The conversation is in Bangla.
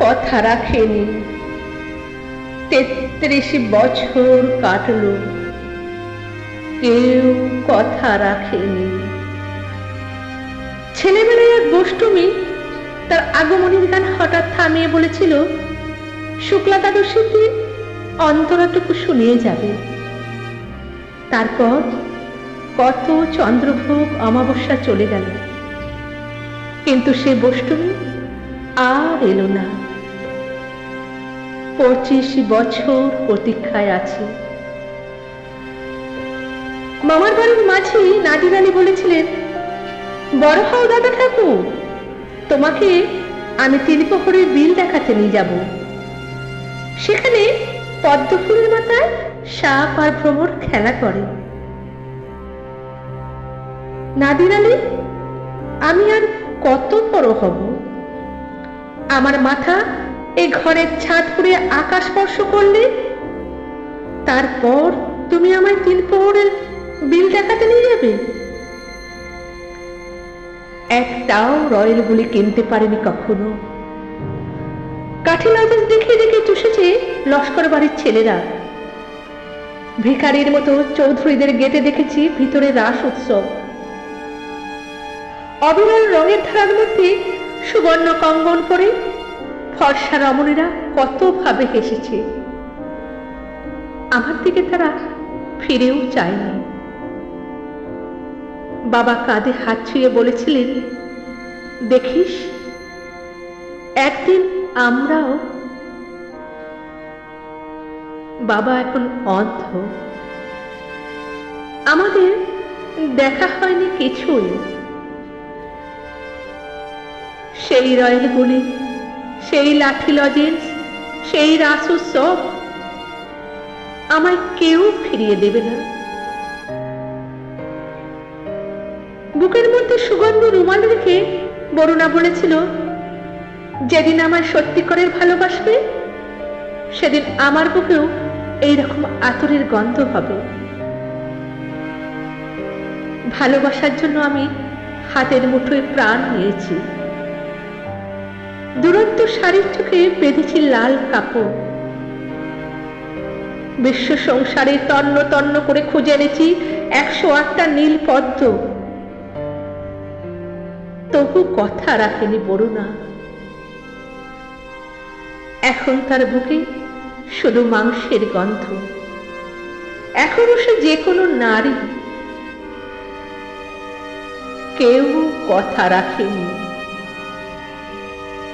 কথা রাখেনি। তেত্রিশ বছর কাটলো। কেউ কথা রাখেনি। ছেলেবেলায় এক গোষ্ঠমী তার আগমনের গান হঠাৎ থামিয়ে বলেছিল শুক্লা দ্বাদশীর দিন অন্তরাটুকু শুনিয়ে যাবে। তারপর কত চন্দ্রভোগ অমাবস্যা চলে গেল। কিন্তু সে বষ্টমী আর এলো না। পঁচিশ বছর প্রতীক্ষায় আছে। মামার বাড়ির মাঝি নাদির আলী বলেছিলেন, বড় হও দাদা ঠাকুর, তোমাকে আমি তিলপহরের বিল দেখাতে নিয়ে যাব। সেখানে পদ্মফুলের মাথায় সাপ আর ভ্রমর খেলা করে। নাদির আলী আমি আর কত বড় হব? আমার মাথা এই ঘরের ছাদ পুড়ে আকাশ স্পর্শ করলে? তারপর তুমি আমায় তিলপহরের বিল দেখাতে নিয়ে যাবে? একটাও রয়েল গুলি কিনতে পারেনি কখনো। কাঠি লজেন্স দেখে দেখে চুষেছে লস্কর বাড়ির ছেলেরা। ভিখারির মতো চৌধুরীদের গেটে দেখেছি ভিতরে রাস উৎসব। অবিরল রঙের ধারার মধ্যে সুবর্ণ কঙ্গন পরে ফর্সা রমণীরা কত ভাবে হেসেছে। আমার দিকে তারা ফিরেও চায়নি। বাবা কাঁধে হাত ছুঁয়ে বলেছিলেন, দেখিস, একদিন আমরাও বাবা এখন অন্ধ। আমাদের দেখা হয়নি কিছুই। সেই রয়েল গুলি সেই লাঠি লজেন্স, সেই রাস উৎসব আমায় কেউ ফিরিয়ে দেবে না। বুকের মধ্যে সুগন্ধ রুমাল রেখে বরুণা বলেছিল, যেদিন আমার সত্যিকারের ভালোবাসবে, সেদিন আমার বুকেও এইরকম আতরের গন্ধ হবে। ভালোবাসার জন্য আমি হাতের মুঠোয় প্রাণ নিয়েছি। দুরন্ত শাড়ির চোখে বেঁধেছি লাল কাপড়। বিশ্ব সংসারে তন্ন তন্ন করে খুঁজে এনেছি একশো আটটা নীল পদ্ম। তবু কথা রাখেনি বরুণা। এখন তার বুকে শুধু মাংসের গন্ধ। এখনও সে যে কোনো নারী। কেউ কথা রাখেনি।